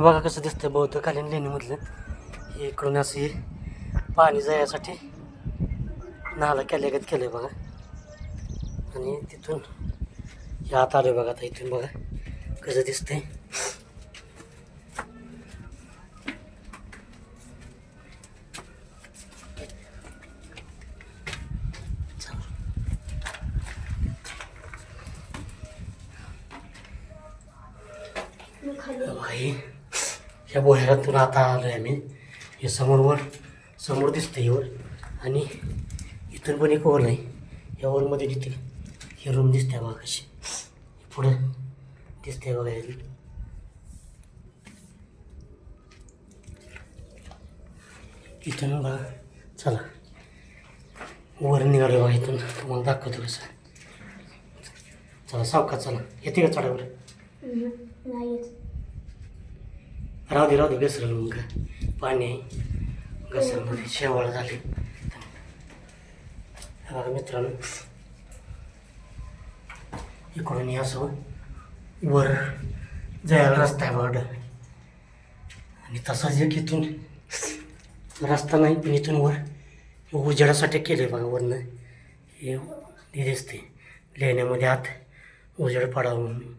हे बघा कसं दिसतं बौद्धकालीन लेणीमधलं. हे इकडून असं हे पाणी जाण्यासाठी नाला केल्यागत केलं आहे बघा. आणि तिथून हे आत आलं बघा आता इथून बघा कसं दिसतंय. भाई ह्या बोह्यातून आता आलो आहे आम्ही. हे समोरवर समोर दिसतं वर. आणि इथून पण एक ओल आहे. या ओलमध्ये तिथे ही रूम दिसते बघा कशी. पुढं दिसते बघा याने इथून बघा. चला. वर निघालो बघा इथून. तुम्हाला दाखवतो कसं. चला सावका चला. येते का चढावर नाही राहू दे राहू दे घसरल मग. पाणी आहे. घसरमध्ये शेवाळ झाले. हे बघा मित्रांनो. इकडून हे असं वर जायला रस्ता आहे बघा. आणि तसाच एक इथून रस्ता नाही पण इथून वर उजेडासाठी केलं आहे बघा वरनं. हे हे दिसते लेण्यामध्ये आत उजेड पडावं म्हणून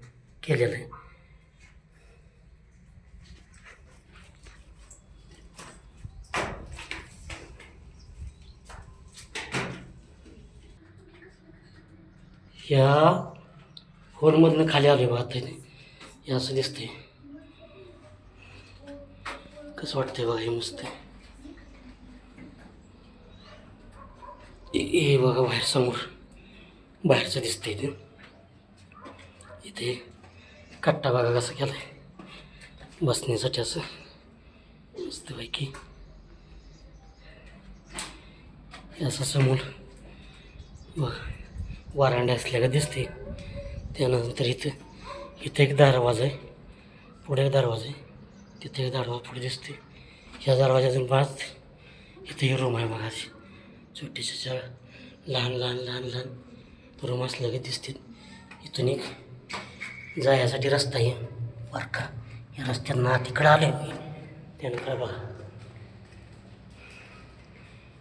केलेलं आहे. ह्या होलमधनं खाली आले बघा आता हे असं दिसतंय. कसं वाटतंय बघा हे मस्त हे हे बघा बाहेर समोर. बाहेरचं दिसतंय इथे इथे कट्टा बघा कसा आहे बसण्यासाठी असं. मस्तपैकी. हे असं समोर. बघा. वारांडा असल्या का दिसते त्यानंतर इथं इथं एक दरवाजा आहे. पुढे एक दरवाजा आहे. तिथे एक दरवाजा पुढे दिसते ह्या दरवाजातून पाहत इथे ही रूम आहे बघा अशी छोटीशी शाळा. लहान लहान लहान लहान रूम असल्या का दिसते इथून एक जायसाठी रस्ता आहे. बरका या रस्त्यानं तिकडं आले त्यानंतर बघा.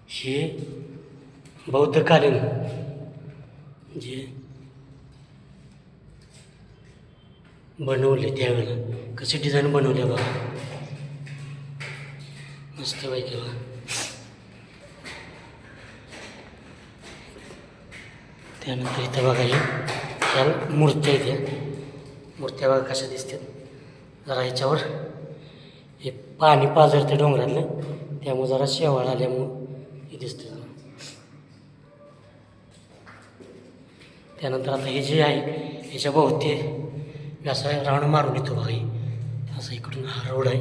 हे बौद्धकालीन जे बनवले त्यावेळेला. कसे डिझाईन बनवले बघा. मस्त पैकी बघा. त्यानंतर इथं बघा हे. ह्या मूर्त्या इथे. मूर्त्या बघा कशा दिसतात. जरा ह्याच्यावर हे पाणी पाझरते डोंगरातलं. त्यामुळे जरा शेवाळ आल्यामुळं हे दिसतं. त्यानंतर आता हे जे आहे ह्याच्या भोवती असा राऊंड मारून येतो बघा हे. असं इकडून हा रोड आहे.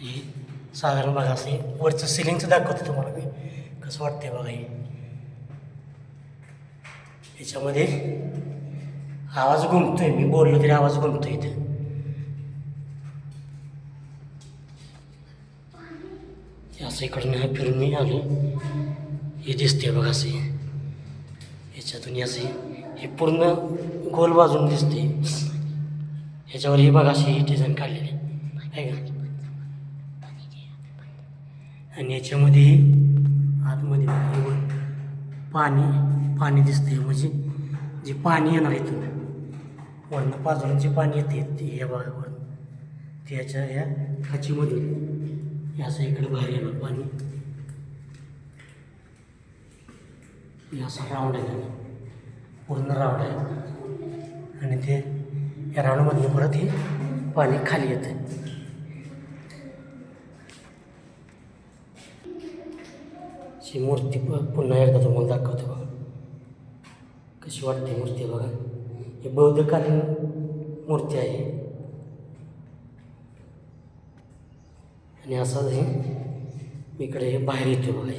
हे साधारण बघा असं वरचं सिलिंगचं दाखवतो तुम्हाला मी. कसं वाटतंय बघा हे. याच्यामध्ये आवाज घुमतोय मी बोललो तरी आवाज घुमतोय इथं. असं इकडून फिरून मी आलो. हे दिसते बघा असं ह्याच्यातून हे असे हे पूर्ण गोल बाजून दिसते ह्याच्यावर ही बघा अशी डिझाईन काढलेली आहे. का आणि याच्यामध्ये आतमध्ये पाणी पाणी दिसते म्हणजे जे पाणी येणार इथून वरनं पाजून जे पाणी येते ते या भागावर त्याच्या ते ह्या खाचीमधून. हे असं इकडे बाहेर येणार पाणी हे असा राऊंड आहे. पूर्ण राऊंड आहे. आणि ते या राऊंडमधनं परत हे पाणी खाली येतं ही मूर्ती प- पुन्हा एकदा तुम्हाला दाखवतो बघा. कशी वाटते मूर्ती बघा. ही बौद्धकालीन मूर्ती आहे. आणि असं हे इकडे हे बाहेर येतो बघा.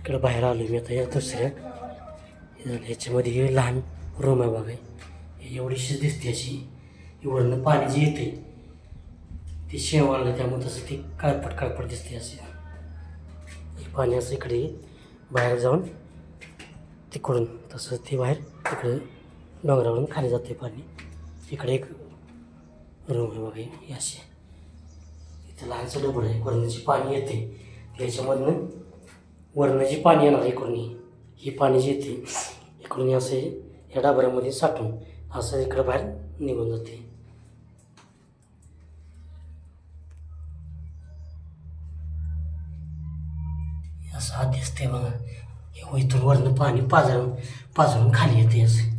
इकडं बाहेर आलो मी आता या दुसऱ्या ह्याच्यामध्ये हे लहान रूम आहे बघा. एवढीशीच दिसते अशी. वरनं पाणी जे येते ते शेवाळलं त्यामुळे तसं ते काळपट काळपट दिसते असे. पाणी असं इकडे बाहेर जाऊन तिकडून तसं ते बाहेर तिकडे डोंगरावरून खाली जाते पाणी. इकडे एक रूम आहे बघा ही अशी. इथं लहानसं डबड आहे वरणाची पाणी येते त्याच्यामधनं वरनं जी पाणी येणार इकडून ही पाणी जी येते इकडून असं या डाबऱ्यामध्ये साठून असं इकडं बाहेर निघून जाते. असं आधी असते बघा इथून वरनं पाणी पाजळून पाजळून खाली येते असं.